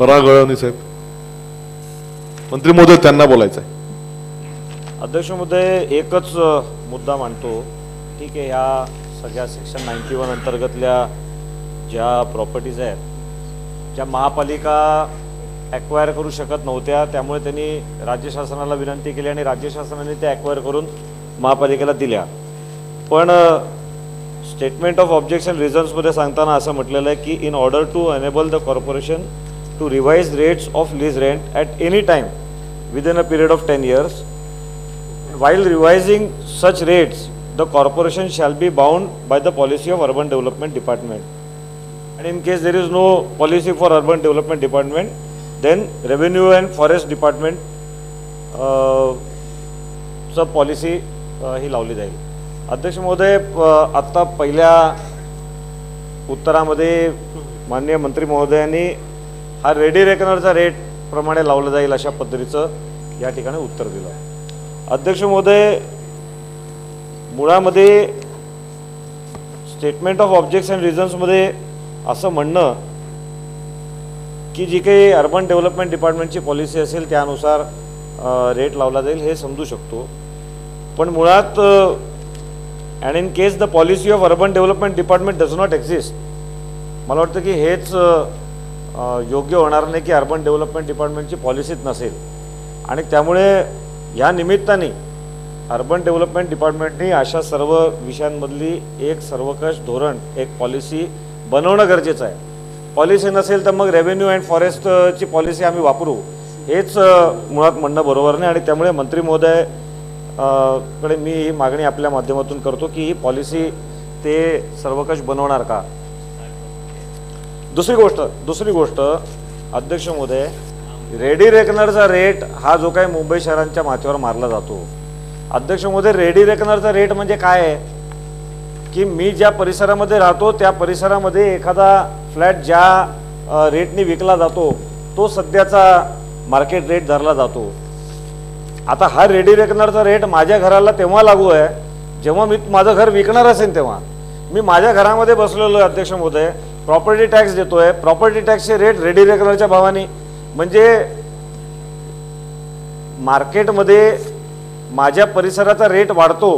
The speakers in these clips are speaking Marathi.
पराग गळवणी साहेब. मंत्री महोदय त्यांना बोलायचं आहे अध्यक्ष महोदय एकच मुद्दा मांडतो. ठीक आहे ह्या सगळ्या सेक्शन नाईन्टी वन अंतर्गतल्या ज्या प्रॉपर्टीज आहेत ज्या महापालिका ॲक्वायर करू शकत नव्हत्या त्यामुळे त्यांनी राज्य शासनाला विनंती केली आणि राज्य शासनाने त्या ॲक्वायर करून महापालिकेला दिल्या. पण स्टेटमेंट ऑफ ऑब्जेक्शन रिझन्समध्ये सांगताना असं म्हटलेलं आहे की in order to enable the corporation to revise rates of lease rent at any time within a period of 10 years. While revising such rates, the corporation shall be bound by the policy of urban development department. And in case there is no policy for urban development department, then revenue and forest department uh, च पॉलिसी ही लावली जाईल अध्यक्ष महोदय आत्ता पहिल्या उत्तरामध्ये माननीय मंत्री महोदयांनी हा रेडी रेकनरचा रेट प्रमाणे लावलं जाईल अशा पद्धतीचं या ठिकाणी उत्तर दिलं. अध्यक्ष महोदय मुळामध्ये स्टेटमेंट ऑफ ऑब्जेक्शन रिझन्समध्ये असं म्हणणं की जी काही अर्बन डेव्हलपमेंट डिपार्टमेंटची पॉलिसी असेल त्यानुसार रेट लावला जाईल हे समजू शकतो. पण मुळात and in case the policy of urban development department does not exist मला वाटतं की हेच योग्य होणार नाही की अर्बन डेव्हलपमेंट डिपार्टमेंटची पॉलिसीच नसेल. आणि त्यामुळे ह्या निमित्ताने अर्बन डेव्हलपमेंट डिपार्टमेंटने अशा सर्व विषयांमधली एक सर्वकष धोरण एक पॉलिसी बनवणं गरजेचं आहे. पॉलिसी नसेल तर मग रेव्हेन्यू अँड फॉरेस्टची पॉलिसी आम्ही वापरू. हेच मुळात म्हणणं बरोबर नाही आणि त्यामुळे मंत्री महोदयकडे मी ही मागणी आपल्या माध्यमातून करतो की ही पॉलिसी ते सर्वकष बनवणार का? दुसरी गोष्ट दुसरी गोष्ट अध्यक्ष महोदय रेडी रेकनरचा रेट हा जो काही मुंबई शहरांच्या माथ्यावर मारला जातो. अध्यक्ष महोदय रेडी रेकनरचा रेट म्हणजे काय? आहे की मी ज्या परिसरामध्ये राहतो त्या परिसरामध्ये एखादा फ्लॅट ज्या रेटने विकला जातो तो सध्याचा मार्केट रेट धरला जातो. आता हा रेडी रेकनरचा रेट माझ्या घराला तेव्हा लागू आहे जेव्हा मी माझं घर विकणार असेल तेव्हा. मी माझ्या घरामध्ये बसलेलो आहे अध्यक्ष महोदय. प्रॉपर्टी टॅक्स देतो आहे प्रॉपर्टी टॅक्सचे रेट रेडी रेकलरच्या भावाने. म्हणजे मार्केटमध्ये माझ्या परिसराचा रेट वाढतो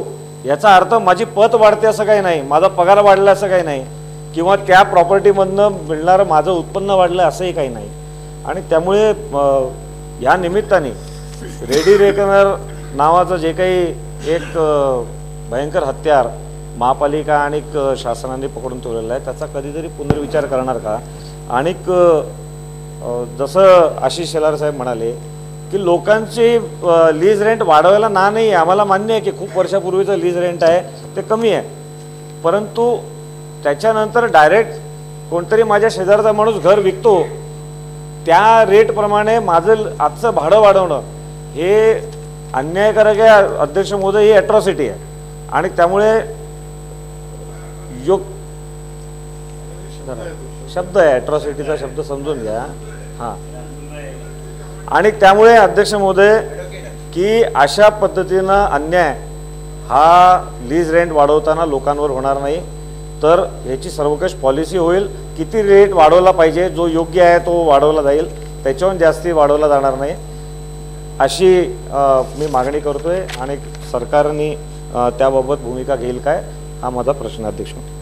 याचा अर्थ माझी पत वाढते असं काही नाही. माझा पगार वाढला असं काही नाही. किंवा त्या प्रॉपर्टीमधनं मिळणारं माझं उत्पन्न वाढलं असंही काही नाही. आणि त्यामुळे ह्या या निमित्ताने रेडी रेकनर नावाचं जे काही एक भयंकर हत्यार महापालिका आणि शासनाने पकडून ठेवलेला आहे. त्याचा कधीतरी पुनर्विचार करणार का? आणि जसं आशिष शेलार साहेब म्हणाले की लोकांची लीज रेंट वाढवायला ना नाही आहे. आम्हाला मान्य आहे की खूप वर्षापूर्वीचं लीज रेंट आहे. ते कमी आहे. परंतु त्याच्यानंतर डायरेक्ट कोणतरी माझ्या शेजारचा माणूस घर विकतो. त्या रेटप्रमाणे माझं आजचं भाडं वाढवणं हे अन्यायकारक आहे. अध्यक्ष महोदय ही ॲट्रॉसिटी आहे. आणि त्यामुळे योग. शब्द आहे ॲट्रॉसिटीचा शब्द समजून घ्या. हां. आणि त्यामुळे अध्यक्ष महोदय की अशा पद्धतीनं अन्याय हा लीज रेंट वाढवताना लोकांवर होणार नाही तर ह्याची सर्वकष पॉलिसी होईल. किती रेट वाढवला पाहिजे जो योग्य आहे तो वाढवला जाईल त्याच्याहून जास्ती वाढवला जाणार नाही. अशी मी मागणी करतोय आणि सरकारने त्याबाबत भूमिका घेईल काय? हा माझा प्रश्न आहे, अध्यक्ष.